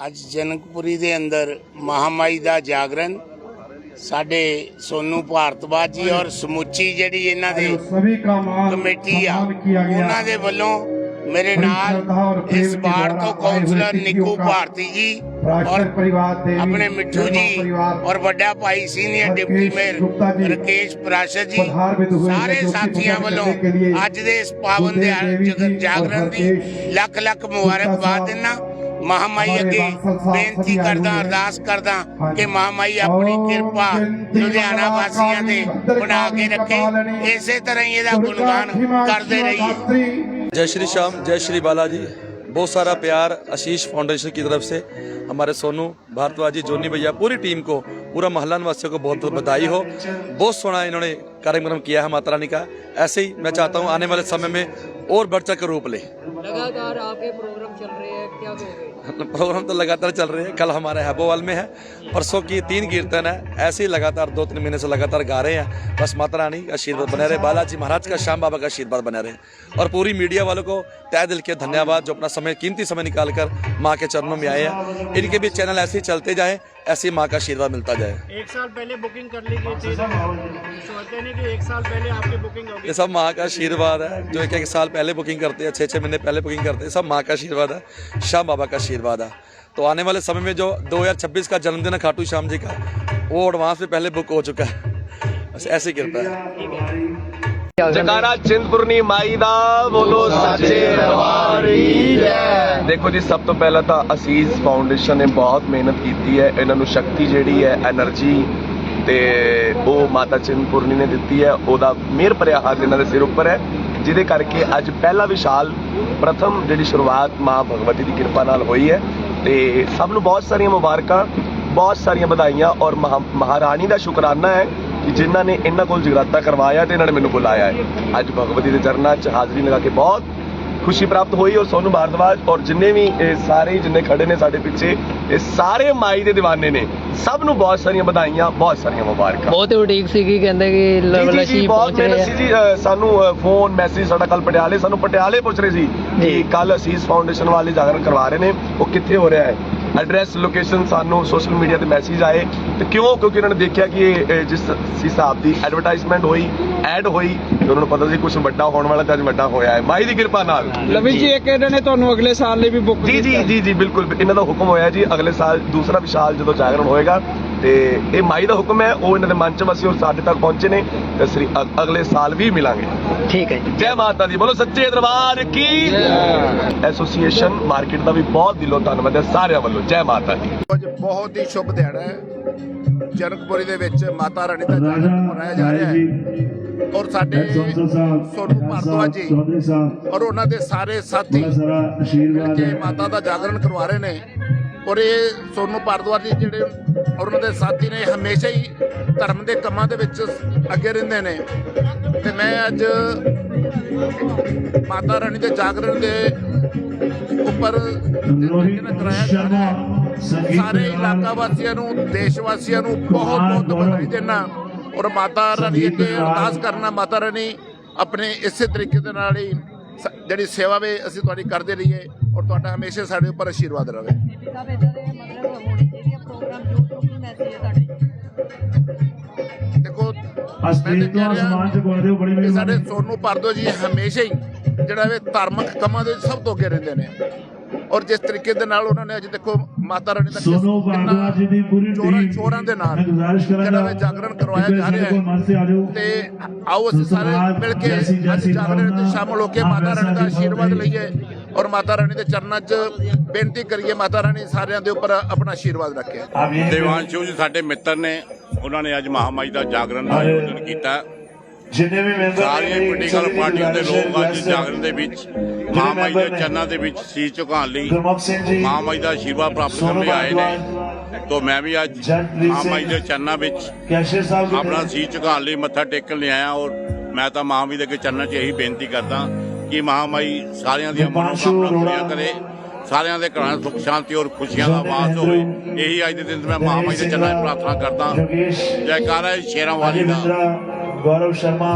ਅੱਜ ਜਨਕਪੁਰੀ ਦੇ ਅੰਦਰ ਮਹਾਮਾਈ ਦਾ ਜਾਗਰਨ ਸਾਡੇ ਸੋਨੂ ਭਾਰਤਵਾਜ ਜੀ ਔਰ ਸਮੁੱਚੀ ਜਿਹੜੀ ਇਹਨਾਂ ਦੀ ਕਮੇਟੀ ਆ ਉਹਨਾਂ ਦੇ ਵੱਲੋਂ ਮੇਰੇ ਨਾਲ ਇਸ ਬਾੜ ਤੋਂ ਕਾਉਂਸਲਰ ਨਿੱਕੂ ਭਾਰਤੀ ਜੀ ਔਰ ਆਪਣੇ ਮਿੱਠੂ ਜੀ ਔਰ ਵੱਡਾ ਭਾਈ senior deputy mayor Rakesh Prashad ji ਸਾਰੇ ਸਾਥੀਆਂ ਵੱਲੋਂ ਅੱਜ ਦੇ ਇਸ ਪਾਵਨ ਦੇ ਜਾਗਰਣ ਦੀ ਲੱਖ ਲੱਖ ਮੁਬਾਰਕਬਾਦ ਦਿੰਨਾ ਮਹਾਮਾਈ हमारे ਅੱਗੇ बादशाह साहब ਬੇਨਤੀ सभी आए ਕਰਦਾ हुए हैं। ਅਰਦਾਸ ਕਰਦਾ ਹਾਂਜੀ। ਕਿ ਮਹਾਮਾਈ ਆਪਣੀ ਓਮ ਕਿਰਪਾ ਜਯੰਤੀ ਲੁਧਿਆਣਾ ਵਾਸੀਆਂ ਤੇ ਮਹਾਕਾਲੀ ਬਣਾ ਕੇ ਰੱਖੇ ਭਦਰਕਾਲੀ ਇਸੇ ਤਰ੍ਹਾਂ ਹੀ ਇਹਦਾ ਗੁਣਗਾਨ ਕਰਦੇ ਰਹੀਏ जय श्री श्याम जय श्री बालाजी बहुत सारा प्यार आशीष फाउंडेशन की तरफ से हमारे सोनू भारद्वाज जी जोनी भैया पूरी टीम को पूरा मोहल्ला निवासियों को बहुत बहुत बधाई हो बहुत सोना इन्होंने कार्यक्रम किया है माता रानी का ऐसे ही मैं चाहता हूँ आने वाले समय में और बढ़ चढ़ कर रूप ले लगातार आपके प्रोग्राम चल रहे हैं क्या कहोगे? प्रोग्राम तो लगातार चल रहे हैं। कल हमारे हैबोवाल में है। परसों की तीन कीर्तन है। ऐसे ही लगातार दो तीन महीने से लगातार गा रहे हैं। बस माता रानी का आशीर्वाद बने रहे। बालाजी महाराज का श्याम बाबा का आशीर्वाद बने रहे। और पूरी मीडिया वालों को तय दिल के धन्यवाद जो अपना समय कीमती समय निकाल कर माँ के चरणों में आए हैं। इनके भी चैनल ऐसे ही चलते जाए ऐसे ही माँ का आशीर्वाद मिलता जाए। एक साल पहले बुकिंग कर ली गई थी। सोचते नहीं कि एक साल पहले आपकी बुकिंग ये सब माँ का आशीर्वाद है। जो एक एक साल पहले बुकिंग करते हैं छः छः महीने पहले बुकिंग करते हैं सब माँ का आशीर्वाद है शाह बाबा का आशीर्वाद है तो आने वाले समय में जो 2026 का जन्मदिन है खाटू श्याम जी का वो एडवांस में पहले बुक हो चुका है बस ऐसी कृपा है जकारा चिंतपुरनी माई ਦਾ ਬੋਲੋ ਸੱਚੇ ਰਵਾਰੀ ਜੈ ਦੇਖੋ ਜੀ ਸਭ ਤੋਂ ਪਹਿਲਾਂ ਤਾਂ ਅਸੀਸ ਫਾਊਂਡੇਸ਼ਨ ਨੇ ਬਹੁਤ ਮਿਹਨਤ ਕੀਤੀ ਹੈ ਇਹਨਾਂ ਨੂੰ ਸ਼ਕਤੀ ਜਿਹੜੀ ਹੈ એનર્ਜੀ ਤੇ ਉਹ ਮਾਤਾ ਚਿੰਤਪੁਰਨੀ ਨੇ ਦਿੱਤੀ ਹੈ ਉਹਦਾ ਮਿਹਰ ਭਰਿਆ ਹੱਥ ਇਹਨਾਂ ਦੇ ਸਿਰ ਉੱਪਰ ਹੈ ਜਿਹਦੇ ਕਰਕੇ ਅੱਜ ਪਹਿਲਾ ਵਿਸ਼ਾਲ ਪ੍ਰਥਮ ਜਿਹੜੀ ਸ਼ੁਰੂਆਤ ਮਾਂ ਭਗਵਤੀ ਦੀ ਕਿਰਪਾ ਨਾਲ ਹੋਈ ਹੈ। ਤੇ ਸਭ ਨੂੰ ਬਹੁਤ ਸਾਰੀਆਂ ਮੁਬਾਰਕਾਂ, ਬਹੁਤ ਸਾਰੀਆਂ ਵਧਾਈਆਂ ਔਰ ਮਹਾ- ਮਹਾਰਾਣੀ ਦਾ ਸ਼ੁਕਰਾਨਾ ਹੈ ਕਿ ਜਿਨ੍ਹਾਂ ਨੇ ਇਹਨਾਂ ਕੋਲ ਜਗਰਾਤਾ ਕਰਵਾਇਆ ਤੇ ਇਹਨਾਂ ਨੇ ਮੈਨੂੰ ਬੁਲਾਇਆ ਹੈ। ਅੱਜ ਭਗਵਤੀ ਦੇ ਚਰਨਾਂ 'ਚ ਹਾਜ਼ਰੀ ਲਗਾ ਕੇ ਬਹੁਤ ਖੁਸ਼ੀ ਪ੍ਰਾਪਤ ਹੋਈ ਔਰ ਸੋਨੂੰ ਭਾਰਦਵਾਜ ਔਰ ਜਿੰਨੇ ਵੀ ਇਹ ਸਾਰੇ ਜਿੰਨੇ ਖੜੇ ਨੇ ਸਾਡੇ ਪਿੱਛੇ ਇਹ ਸਾਰੇ ਮਾਈ ਦੇ دیਵਾਨੇ ਨੇ। ਸਭ ਨੂੰ ਬਹੁਤ ਸਾਰੀਆਂ ਵਧਾਈਆਂ ਬਹੁਤ ਸਾਰੀਆਂ ਮੁਬਾਰਕਾਂ। ਬਹੁਤ ਉਡੀਕ ਕਹਿੰਦੇ ਕਿ ਜੀ, ਲਵਲਸ਼ੀ ਬਹੁਤ ਪਹੁੰਚ ਰਹੇ ਸੀ ਜੀ ਸਾਨੂੰ ਫੋਨ ਮੈਸੇਜ ਸਾਡਾ ਕੱਲ ਪਟਿਆਲੇ ਸਾਨੂੰ ਪਟਿਆਲੇ ਪੁੱਛ ਰਹੇ ਸੀ ਕਿ। ਕੱਲ ਅਸੀਸ ਫਾਊਂਡੇਸ਼ਨ ਵਾਲੇ ਜਾਗਰਣ ਕਰਵਾ ਰਹੇ ਨੇ ਉਹ ਕਿੱਥੇ ਹੋ ਰਿਹਾ ਹੈ? ਐਡਰੈਸ ਲੋਕੇਸ਼ਨ ਸਾਨੂੰ ਸੋਸ਼ਲ ਮੀਡੀਆ ਤੇ ਮੈਸੇਜ ਆਏ ਤੇ ਕਿਉਂ? ਕਿਉਂਕਿ ਉਹਨਾਂ ਨੇ ਦੇਖਿਆ ਕਿ ਇਹ ਜਿਸ ਹਿਸਾਬ ਦੀ ਐਡਵਰਟਾਈਜ਼ਮੈਂਟ ਹੋਈ ਐਡ ਹੋਈ ਤੇ ਉਹਨਾਂ ਨੂੰ ਪਤਾ ਸੀ ਕੁਝ ਵੱਡਾ ਹੋਣ ਵਾਲਾ ਤੇ ਅੱਜ ਵੱਡਾ ਹੋਇਆ ਹੈ। ਮਾਈ ਦੀ ਕਿਰਪਾ ਨਾਲ। ਲਵੀ ਜੀ ਇੱਕ ਇਹਨਾਂ ਨੇ ਤੁਹਾਨੂੰ ਅਗਲੇ ਸਾਲ ਲਈ ਵੀ ਬੁੱਕ ਜੀ ਜੀ ਜੀ ਜੀ ਬਿਲਕੁਲ। ਇਹਨਾਂ ਦਾ ਹੁਕਮ ਹੋਇਆ ਜੀ ਅਗਲੇ ਸਾਲ ਦੂਸਰਾ ਵਿਸ਼ਾਲ ਜਦੋਂ ਜਾਗਰਣ ਹੋਏਗਾ ਤੇ ਇਹ ਮਾਈ ਦਾ ਹੁਕਮ ਹੈ ਉਹ ਇਹਨਾਂ ਦੇ ਮਨ ਚ ਵਸੀ ਔਰ ਸਾਡੇ ਤੱਕ ਪਹੁੰਚੇ ਨੇ ਤੇ ਅ- ਅਗਲੇ ਸਾਲ ਵੀ ਮਿਲਾਂਗੇ। ਠੀਕ ਹੈ ਜੀ। ਜੈ ਮਾਤਾ ਦੀ ਬੋਲੋ ਸੱਚੇ ਦਰਬਾਰ ਕੀ? ਐਸੋਸੀਏਸ਼ਨ ਮਾਰਕੀਟ ਦਾ ਵੀ ਬਹੁਤ ਦਿਲੋਂ ਧੰਨਵਾਦ ਹੈ ਸਾਰਿਆਂ ਵੱਲੋਂ ਜੈ ਮਾਤਾ ਦੀ। ਅੱਜ ਬਹੁਤ ਹੀ ਸ਼ੁਭ ਦਿਹਾੜਾ ਹੈ। ਜਨਕਪੁਰੀ ਦੇ ਵਿੱਚ ਮਾਤਾ ਰਾਣੀ ਦਾ ਜਾਗਰਣ ਮਨਾਇਆ ਜਾ ਰਿਹਾ ਹੈ। ਔਰ ਸਾਡੇ ਸੋਨੂ ਭਾਰਦਵਾਜ ਜੀ ਔਰ ਉਹਨਾਂ ਦੇ ਸਾਰੇ ਸਾਥੀ ਮਿਲ ਕੇ ਮਾਤਾ ਦਾ ਜਾਗਰਣ ਕਰਵਾ ਰਹੇ ਨੇ। ਔਰ ਇਹ ਸੋਨੂ ਭਾਰਦਵਾਜ ਜੀ ਜਿਹੜੇ ਔਰ ਉਹਨਾਂ ਦੇ ਸਾਥੀ ਨੇ ਹਮੇਸ਼ਾ ਹੀ ਧਰਮ ਦੇ ਕੰਮਾਂ ਦੇ ਵਿੱਚ ਅੱਗੇ ਰਹਿੰਦੇ ਨੇ। ਤੇ ਮੈਂ ਅੱਜ ਮਾਤਾ ਰਾਣੀ ਦੇ ਜਾਗਰਣ ਦੇ ਉੱਪਰ ਜਿਹੜਾ ਕਰਾਇਆ ਜਾ ਰਿਹਾ ਹੈ ਸਾਰੇ ਇਲਾਕਾ ਵਾਸੀਆਂ ਨੂੰ ਦੇਸ਼ ਵਾਸੀਆਂ ਨੂੰ ਬਹੁਤ ਬਹੁਤ ਵਧਾਈ ਦੇਣਾ ਔਰ ਮਾਤਾ ਰਾਣੀ ਅੱਗੇ ਅਰਦਾਸ ਕਰਨਾ ਮਾਤਾ ਰਾਣੀ ਆਪਣੇ ਇਸੇ ਤਰੀਕੇ ਦੇ ਨਾਲ ਹੀ ਜਿਹੜੀ ਸੇਵਾ ਵੇ ਅਸੀਂ ਤੁਹਾਡੀ ਕਰਦੇ ਰਹੀਏ ਔਰ ਤੁਹਾਡਾ ਹਮੇਸ਼ਾ ਸਾਡੇ ਉੱਪਰ ਆਸ਼ੀਰਵਾਦ ਰਹੇ ਦੇਖੋ ਅਸਲੀ ਤੋਂ ਅਸਮਾਨ ਚ ਬੋਲਦੇ ਹੋ ਬੜੀ ਇਹ ਸਾਡੇ ਮਿਹਰਬਾਨੀ ਸੋਨੂ ਪਰਦੋ ਜੀ ਹਮੇਸ਼ਾ ਹੀ ਜਿਹੜਾ ਵੇ ਧਾਰਮਿਕ ਕੰਮਾਂ ਦੇ ਵਿੱਚ ਸਭ ਤੋਂ ਅੱਗੇ ਰਹਿੰਦੇ ਨੇ। ਔਰ ਜਿਸ ਤਰੀਕੇ ਦੇ ਨਾਲ ਉਹਨਾਂ ਨੇ ਅੱਜ ਦੇਖੋ ਮਾਤਾ ਰਾਣੀ ਦਾ ਕਿਸ- ਸੋਨੂ ਭਾਰਦਵਾਜ ਜੀ ਦੀ ਪੂਰੀ ਟੀਮ ਸ਼ੋਰਾਂ ਦੇ ਨਾਲ ਗੁਜ਼ਾਰਿਸ਼ ਕਰਾਂਗਾ ਜਿਹੜਾ ਵੇ ਜਾਗਰਣ ਕਰਵਾਇਆ ਜਾ ਰਿਹਾ ਜਾਓ। ਤੇ ਆਓ ਅਸੀਂ ਸਾਰੇ ਮਿਲ ਕੇ ਅੱਜ ਜਾਗਰਣ ਵਿੱਚ ਸ਼ਾਮਲ ਹੋ ਕੇ ਮਾਤਾ ਰਾਣੀ ਦਾ ਆਸ਼ੀਰਵਾਦ ਲਈਏ ਔਰ ਮਾਤਾ ਰਾਣੀ ਦੇ ਚਰਨਾਂ 'ਚ ਬੇਨਤੀ ਕਰੀਏ ਮਾਤਾ ਰਾਣੀ ਸਾਰਿਆਂ ਦੇ ਉੱਪਰ ਆਪਣਾ ਆਸ਼ੀਰਵਾਦ ਰੱਖੇ। ਦੇਵਾਂਸ਼ੂ ਜੀ ਸਾਡੇ ਮਿੱਤਰ ਨੇ ਉਹਨਾਂ ਨੇ ਅੱਜ ਮਹਾਮਾਈ ਦਾ ਜਾਗਰਣ ਦਾ ਆਯੋਜਨ ਕੀਤਾ। ਜਿੰਨੇ ਵੀ ਮੈਂਬਰ ਸਾਰੀਆਂ ਪੋਲੀਟੀਕਲ ਪਾਰਟੀਆਂ ਦੇ ਲੋਕ ਅੱਜ ਜਾਗਰਣ ਦੇ ਵਿੱਚ ਮਹਾਮਾਈ ਦੇ ਚਰਨਾਂ ਦੇ ਵਿੱਚ ਸੀਸ ਝੁਕਾਉਣ ਲਈ ਮਹਾਮਾਈ ਦਾ ਆਸ਼ੀਰਵਾਦ ਪ੍ਰਾਪਤ ਕਰਨ ਲਈ ਆਏ ਨੇ। ਤੋਂ ਮੈਂ ਵੀ ਅੱਜ ਮਹਾਮਾਈ ਦੇ ਚਰਨਾਂ ਵਿੱਚ ਆਪਣਾ ਸੀਸ ਝੁਕਾਉਣ ਲਈ ਮੱਥਾ ਟੇਕਣ ਲਈ ਆਇਆ ਔਰ ਮੈਂ ਤਾਂ ਮਹਾਮਾਈ ਦੇ ਚਰਨਾਂ 'ਚ ਇਹੀ ਬੇਨਤੀ ਕਰਦਾ ਕਿ ਮਹਾਮਾਈ ਸਾਰਿਆਂ ਦੀਆਂ ਦੀਪਾਂਸ਼ੂ ਮਨੋਕਾਮਨਾ ਪੂਰੀਆਂ। ਕਰੇ। ਸਾਰਿਆਂ ਦੇ ਘਰਾਂ 'ਚ ਸੁੱਖ ਸ਼ਾਂਤੀ ਔਰ ਖੁਸ਼ੀਆਂ ਦਾ ਵਾਸ ਹੋਵੇ। ਇਹੀ ਅੱਜ ਦੇ ਦਿਨ ਮੈਂ ਮਹਾਮਾਈ ਦੇ ਚਰਨਾਂ 'ਚ ਪ੍ਰਾਰਥਨਾ ਕਰਦਾ ਜੈਕਾਰਾ ਸ਼ੇਰਾਂ ਵਾਲੀ ਦਾ। ਗੌਰਵ ਸ਼ਰਮਾ।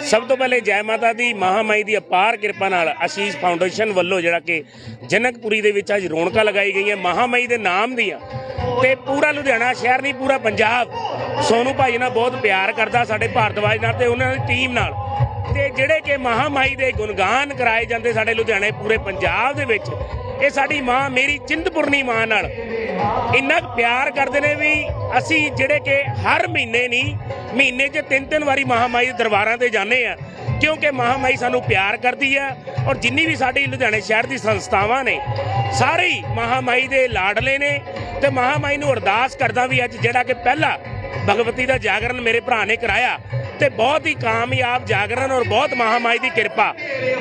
ਸਭ ਤੋਂ ਪਹਿਲੇ ਜੈ ਮਾਤਾ ਦੀ ਮਹਾਮਾਈ ਦੀ ਅਪਾਰ ਕਿਰਪਾ ਨਾਲ ਆਸ਼ੀਸ਼ ਫਾਊਂਡੇਸ਼ਨ ਵੱਲੋਂ ਜਿਹੜਾ ਕਿ ਜਨਕਪੁਰੀ ਦੇ ਵਿੱਚ ਅੱਜ ਰੌਣਕਾਂ ਲਗਾਈ ਗਈਆਂ। ਮਹਾਮਾਈ ਦੇ ਨਾਮ ਦੀਆਂ। ਤੇ ਪੂਰਾ ਲੁਧਿਆਣਾ ਸ਼ਹਿਰ ਨਹੀਂ ਪੂਰਾ ਪੰਜਾਬ। ਸੋਨੂ ਭਾਈ ਨਾਲ ਬਹੁਤ ਪਿਆਰ ਕਰਦਾ ਸਾਡੇ ਭਾਰਤਵਾਜ ਨਾਲ ਤੇ ਉਹਨਾਂ ਦੀ ਟੀਮ ਨਾਲ। ਤੇ ਜਿਹੜੇ ਕਿ ਮਹਾਮਾਈ ਦੇ ਗੁਣਗਾਨ ਕਰਾਏ ਜਾਂਦੇ ਸਾਡੇ ਲੁਧਿਆਣੇ ਪੂਰੇ ਪੰਜਾਬ ਦੇ ਵਿੱਚ, ਇਹ ਸਾਡੀ ਮਾਂ ਮੇਰੀ ਚਿੰਤਪੁਰਨੀ ਮਾਂ ਨਾਲ ਇੰਨਾ ਪਿਆਰ ਕਰਦੇ ਨੇ ਵੀ ਅਸੀਂ ਜਿਹੜੇ ਕਿ ਹਰ ਮਹੀਨੇ ਨਹੀਂ ਮਹੀਨੇ 'ਚ ਤਿੰਨ ਤਿੰਨ ਵਾਰੀ ਮਹਾਮਾਈ ਦੇ ਦਰਬਾਰਾਂ ਤੇ ਜਾਂਦੇ ਆ, ਕਿਉਂਕਿ ਮਹਾਮਾਈ ਸਾਨੂੰ ਪਿਆਰ ਕਰਦੀ ਹੈ ਔਰ ਜਿੰਨੀ ਵੀ ਸਾਡੀ ਲੁਧਿਆਣੇ ਸ਼ਹਿਰ ਦੀ ਸੰਸਥਾਵਾਂ ਨੇ, ਸਾਰੇ ਹੀ ਮਹਾਮਾਈ ਦੇ ਲਾਡਲੇ ਨੇ ਤੇ ਮਹਾਮਾਈ ਨੂੰ ਅਰਦਾਸ ਕਰਦਾ ਵੀ ਅੱਜ ਜਿਹੜਾ ਕਿ ਪਹਿਲਾ ਭਗਵਤੀ ਦਾ ਜਾਗਰਣ ਮੇਰੇ ਭਰਾ ਨੇ ਕਰਾਇਆ ਤੇ ਬਹੁਤ ਹੀ ਕਾਮਯਾਬ, ਜਾਗਰਣ ਔਰ ਬਹੁਤ ਮਹਾਮਾਈ ਦੀ ਕਿਰਪਾ।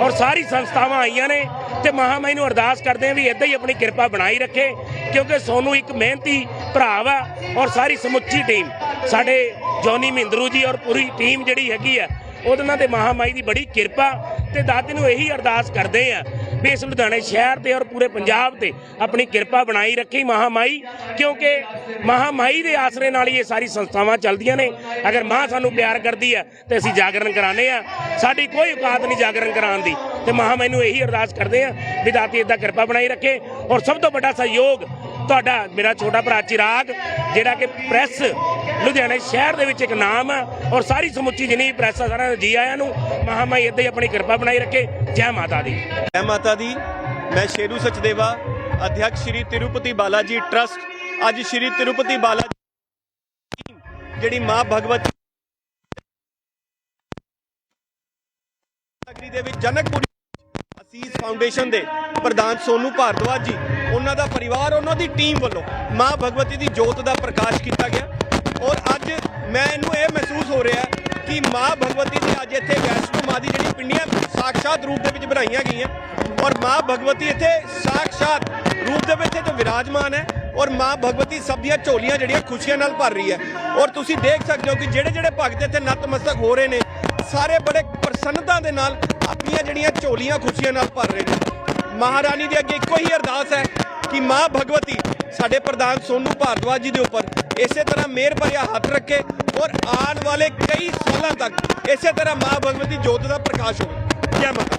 ਔਰ ਸਾਰੀ ਸੰਸਥਾਵਾਂ ਆਈਆਂ ਨੇ ਤੇ ਮਹਾਮਾਈ ਨੂੰ ਅਰਦਾਸ ਕਰਦੇ ਆ ਵੀ ਇਦਾਂ ਹੀ ਆਪਣੀ ਕਿਰਪਾ ਬਣਾਈ ਰੱਖੇ, ਕਿਉਂਕਿ ਸੋਨੂੰ ਇੱਕ ਮਿਹਨਤੀ ਭਰਾ ਵਾ ਔਰ ਸਾਰੀ ਸਮੁੱਚੀ ਟੀਮ ਸਾਡੇ ਜੋਨੀ ਮਹਿੰਦਰੂ ਜੀ ਔਰ ਪੂਰੀ ਟੀਮ ਜਿਹੜੀ ਹੈਗੀ ਆ ਉਹਨਾਂ ਦੇ ਮਹਾਮਾਈ ਦੀ ਬੜੀ ਕਿਰਪਾ ਤੇ ਦਾਤੇ ਨੂੰ ਇਹੀ ਅਰਦਾਸ ਕਰਦੇ ਆ ਵੀ ਇਸ ਲੁਧਿਆਣੇ ਸ਼ਹਿਰ ਤੇ ਔਰ ਪੂਰੇ ਪੰਜਾਬ ਤੇ ਆਪਣੀ ਕਿਰਪਾ ਬਣਾਈ ਰੱਖੀ ਮਹਾਮਾਈ, ਕਿਉਂਕਿ ਮਹਾਮਾਈ ਦੇ ਆਸਰੇ ਨਾਲ ਹੀ ਇਹ ਸਾਰੀ ਸੰਸਥਾਵਾਂ ਚੱਲਦੀਆਂ ਨੇ। ਅਗਰ ਮਾਂ ਸਾਨੂੰ ਪਿਆਰ ਕਰਦੀ ਹੈ ਤੇ ਅਸੀਂ ਜਾਗਰਣ ਕਰਾਉਂਦੇ ਆ। ਸਾਡੀ ਕੋਈ ਔਕਾਤ ਨਹੀਂ ਜਾਗਰਣ ਕਰਾਉਣ ਦੀ। ਤੇ ਮਹਾਮਾਈ ਨੂੰ ਇਹੀ ਅਰਦਾਸ ਕਰਦੇ ਆ ਵੀ ਦਾਤੀ ਇਦਾਂ ਕਿਰਪਾ ਬਣਾਈ ਰੱਖੇ। ਔਰ ਸਭ ਤੋਂ ਵੱਡਾ ਸਹਿਯੋਗ ਤੁਹਾਡਾ, ਮੇਰਾ ਛੋਟਾ ਭਰਾ ਚਿਰਾਗ, ਜਿਹੜਾ ਕਿ ਪ੍ਰੈਸ ਲੁਧਿਆਣੇ ਸ਼ਹਿਰ ਦੇ ਵਿੱਚ ਇੱਕ ਨਾਮ ਹੈ ਔਰ ਸਾਰੀ ਸਮੁੱਚੀ ਜਿੰਨੀ ਵੀ ਪ੍ਰੈਸ ਆ, ਸਾਰਿਆਂ ਨੂੰ ਜੀ ਆਇਆਂ ਨੂੰ ਮਹਾਮਾਈ ਇੱਦਾਂ ਹੀ ਆਪਣੀ ਕਿਰਪਾ ਬਣਾਈ ਰੱਖੇ। ਜੈ ਮਾਤਾ ਦੀ। ਜੈ ਮਾਤਾ ਦੀ। ਮੈਂ ਸ਼ੇਰੂ ਸਚਦੇਵਾ ਅਧਿਆਕਸ਼ ਸ਼੍ਰੀ ਤਿਰੂਪਤੀ ਬਾਲਾਜੀ ਟਰਸਟ। ਅੱਜ ਸ਼੍ਰੀ ਤਿਰੂਪਤੀ ਬਾਲਾਜੀ ਜਿਹੜੀ ਮਾਂ ਭਗਵਤੀ ਨਗਰੀ ਦੇ ਵਿੱਚ ਜਨਕਪੁਰੀ ਅਸੀਸ ਫਾਊਂਡੇਸ਼ਨ ਦੇ ਪ੍ਰਧਾਨ ਸੋਨੂ ਭਾਰਦਵਾਜ ਜੀ, ਉਹਨਾਂ ਦਾ ਪਰਿਵਾਰ, ਉਹਨਾਂ ਦੀ ਟੀਮ ਵੱਲੋਂ ਮਾਂ ਭਗਵਤੀ ਦੀ ਜੋਤ ਦਾ ਪ੍ਰਕਾਸ਼ ਕੀਤਾ ਗਿਆ। ਔਰ ਅੱਜ ਮੈਂ ਇਹਨੂੰ ਇਹ ਮਹਿਸੂਸ ਹੋ ਰਿਹਾ ਕਿ ਮਾਂ ਭਗਵਤੀ ਦੀ ਅੱਜ ਇੱਥੇ ਵੈਸ਼ਨੋ ਮਾਂ ਦੀ ਜਿਹੜੀ ਪਿੰਡੀਆਂ ਸਾਖਸ਼ਾਤ ਰੂਪ ਦੇ ਵਿੱਚ ਬਣਾਈਆਂ ਗਈਆਂ। ਔਰ ਮਾਂ ਭਗਵਤੀ ਇੱਥੇ ਸਾਖਸ਼ਾਤ ਰੂਪ ਦੇ ਵਿੱਚ ਇੱਥੇ ਵਿਰਾਜਮਾਨ ਹੈ ਔਰ ਮਾਂ ਭਗਵਤੀ ਸਭ ਦੀਆਂ ਝੋਲੀਆਂ ਜਿਹੜੀਆਂ ਖੁਸ਼ੀਆਂ ਨਾਲ ਭਰ ਰਹੀ ਹੈ। ਔਰ ਤੁਸੀਂ ਦੇਖ ਸਕਦੇ ਹੋ ਕਿ ਜਿਹੜੇ ਜਿਹੜੇ ਭਗਤ ਇੱਥੇ ਨਤਮਸਤਕ ਹੋ ਰਹੇ ਨੇ, ਸਾਰੇ ਬੜੇ ਪ੍ਰਸੰਨਤਾ ਦੇ ਨਾਲ ਆਪਣੀਆਂ ਜਿਹੜੀਆਂ ਝੋਲੀਆਂ ਖੁਸ਼ੀਆਂ ਨਾਲ ਭਰ ਰਹੇ ਨੇ। ਮਹਾਰਾਣੀ ਦੇ ਅੱਗੇ ਇੱਕੋ ਹੀ ਅਰਦਾਸ ਹੈ ਕਿ ਮਾਂ ਭਗਵਤੀ ਸਾਡੇ ਪ੍ਰਧਾਨ ਸੋਨੂ ਭਾਰਦਵਾਜ ਜੀ ਦੇ ਉੱਪਰ। ਇਸੇ ਤਰ੍ਹਾਂ ਮਿਹਰ ਭਰਿਆ ਹੱਥ ਰੱਖੇ ਔਰ ਆਉਣ ਵਾਲੇ ਕਈ ਸਾਲਾਂ ਤੱਕ ਇਸੇ ਤਰ੍ਹਾਂ ਮਾਂ ਭਗਵਤੀ ਜੋਤ ਦਾ ਪ੍ਰਕਾਸ਼ ਹੋਵੇ। ਜੈ ਮਾਤਾ